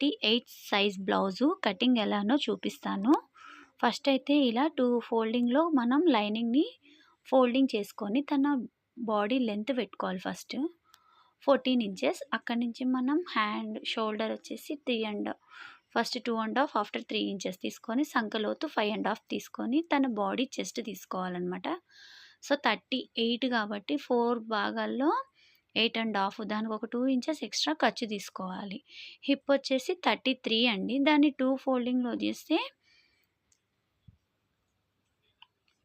Thirty eight size blouse cutting ఎలానో చూపిస్తాను. First అయితే ఇలా టూ ఫోల్డింగ్లో మనం లైనింగ్ని ఫోల్డింగ్ చేసుకొని తన బాడీ లెంత్ పెట్టుకోవాలి ఫస్ట్. Fourteen inches. అక్కడి నుంచి మనం హ్యాండ్ షోల్డర్ వచ్చేసి three and first two and half after three inches తీసుకొని సంకలోతు ఫైవ్ అండ్ హాఫ్ తీసుకొని తన బాడీ చెస్ట్ తీసుకోవాలన్నమాట. సో థర్టీ ఎయిట్ కాబట్టి ఫోర్ భాగాల్లో ఎయిట్ అండ్ హాఫ్ దానికి ఒక టూ ఇంచెస్ ఎక్స్ట్రా ఖర్చు తీసుకోవాలి. హిప్ వచ్చేసి థర్టీ త్రీ అండి. దాన్ని టూ ఫోల్డింగ్లో చేస్తే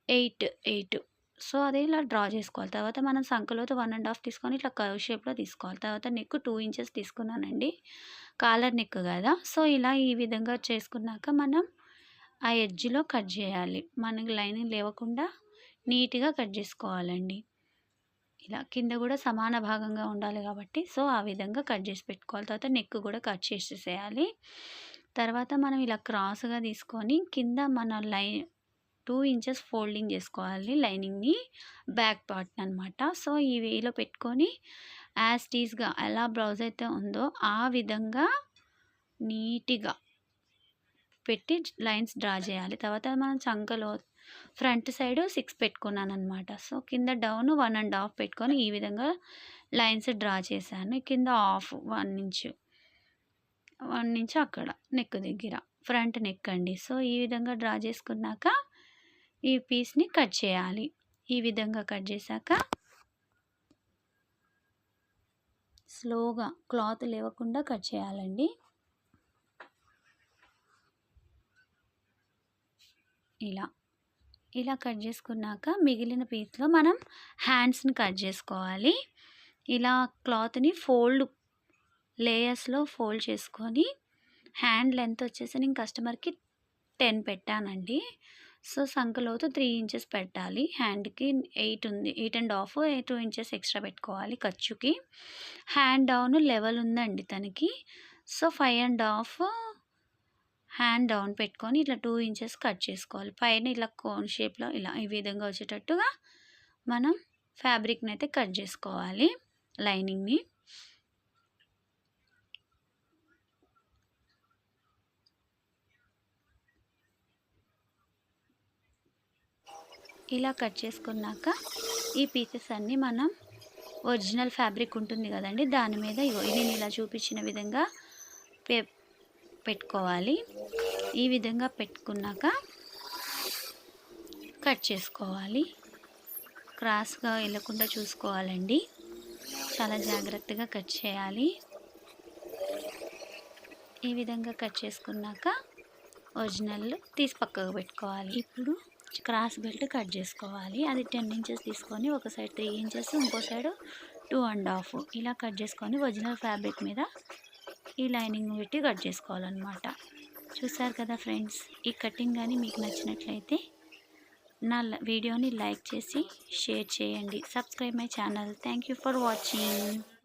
ఎయిట్ ఎయిట్. సో అదే ఇలా డ్రా చేసుకోవాలి. తర్వాత మనం సంఖలోతో వన్ అండ్ హాఫ్ తీసుకొని ఇట్లా కర్వ్ షేప్లో తీసుకోవాలి. తర్వాత నెక్ టూ ఇంచెస్ తీసుకున్నానండి. కాలర్ నెక్ కదా. సో ఇలా ఈ విధంగా చేసుకున్నాక మనం ఆ ఎడ్జ్లో కట్ చేయాలి. మనకి లైనింగ్ లేవకుండా నీట్గా కట్ చేసుకోవాలండి. ఇలా కింద కూడా సమాన భాగంగా ఉండాలి కాబట్టి సో ఆ విధంగా కట్ చేసి పెట్టుకోవాలి. తర్వాత నెక్ కూడా కట్ చేసేసేయాలి. తర్వాత మనం ఇలా క్రాస్గా తీసుకొని కింద మన లైన్ టూ ఇంచెస్ ఫోల్డింగ్ చేసుకోవాలి లైనింగ్ని బ్యాక్ పార్ట్ అనమాట సో ఈ వేలో పెట్టుకొని యాజ్ టీజ్గా ఎలా బ్లౌజ్ అయితే ఉందో ఆ విధంగా నీట్గా పెట్టి లైన్స్ డ్రా చేయాలి. తర్వాత మనం చంకలో ఫ్రంట్ సైడ్ సిక్స్ పెట్టుకున్నాను అనమాట సో కింద డౌన్ వన్ అండ్ హాఫ్ పెట్టుకొని ఈ విధంగా లైన్స్ డ్రా చేశాను. కింద హాఫ్ వన్ నుంచి వన్ నుంచి అక్కడ నెక్ దగ్గర ఫ్రంట్ నెక్ అండి. సో ఈ విధంగా డ్రా చేసుకున్నాక ఈ పీస్ని కట్ చేయాలి. ఈ విధంగా కట్ చేశాక స్లోగా క్లాత్ లేవకుండా కట్ చేయాలండి. ఇలా ఇలా కట్ చేసుకున్నాక మిగిలిన పీస్లో మనం హ్యాండ్స్ని కట్ చేసుకోవాలి. ఇలా క్లాత్ని ఫోల్డ్ లేయర్స్లో ఫోల్డ్ చేసుకొని హ్యాండ్ లెంత్ వచ్చేసి నేను కస్టమర్కి టెన్ పెట్టానండి. సో సంకలోతు త్రీ ఇంచెస్ పెట్టాలి. హ్యాండ్కి ఎయిట్ ఉంది eight and half two inches extra పెట్టుకోవాలి ఖర్చుకి. హ్యాండ్ డౌన్ లెవెల్ ఉందండి తనకి. So five and half hand down పెట్టుకొని ఇట్లా టూ ఇంచెస్ కట్ చేసుకోవాలి. పైన ఇలా కోన్ షేప్లో ఇలా ఈ విధంగా వచ్చేటట్టుగా మనం ఫ్యాబ్రిక్ని అయితే కట్ చేసుకోవాలి లైనింగ్ని. ఇలా కట్ చేసుకున్నాక ఈ పీసెస్ అన్నీ మనం ఒరిజినల్ ఫ్యాబ్రిక్ ఉంటుంది కదండి దాని మీద నేను ఇలా చూపించిన విధంగా పే పెట్టుకోవాలి. ఈ విధంగా పెట్టుకున్నాక కట్ చేసుకోవాలి. క్రాస్గా వెళ్ళకుండా చూసుకోవాలండి. చాలా జాగ్రత్తగా కట్ చేయాలి. ఈ విధంగా కట్ చేసుకున్నాక ఒరిజినల్ తీసి పక్కకు పెట్టుకోవాలి. ఇప్పుడు క్రాస్ బెల్ట్ కట్ చేసుకోవాలి. అది టెన్ ఇంచెస్ తీసుకొని ఒక సైడ్ త్రీ ఇంచెస్ ఇంకో సైడ్ టూ అండ్ హాఫ్. ఇలా కట్ చేసుకొని ఒరిజినల్ ఫ్యాబ్రిక్ మీద ఈ లైనింగ్ పెట్టి కట్ చేసుకోవాలన్నమాట. చూసారు కదా ఫ్రెండ్స్ ఈ కటింగ్ కానీ మీకు నచ్చినట్లయితే నా వీడియోని లైక్ చేసి షేర్ చేయండి. Subscribe my channel. Thank for watching.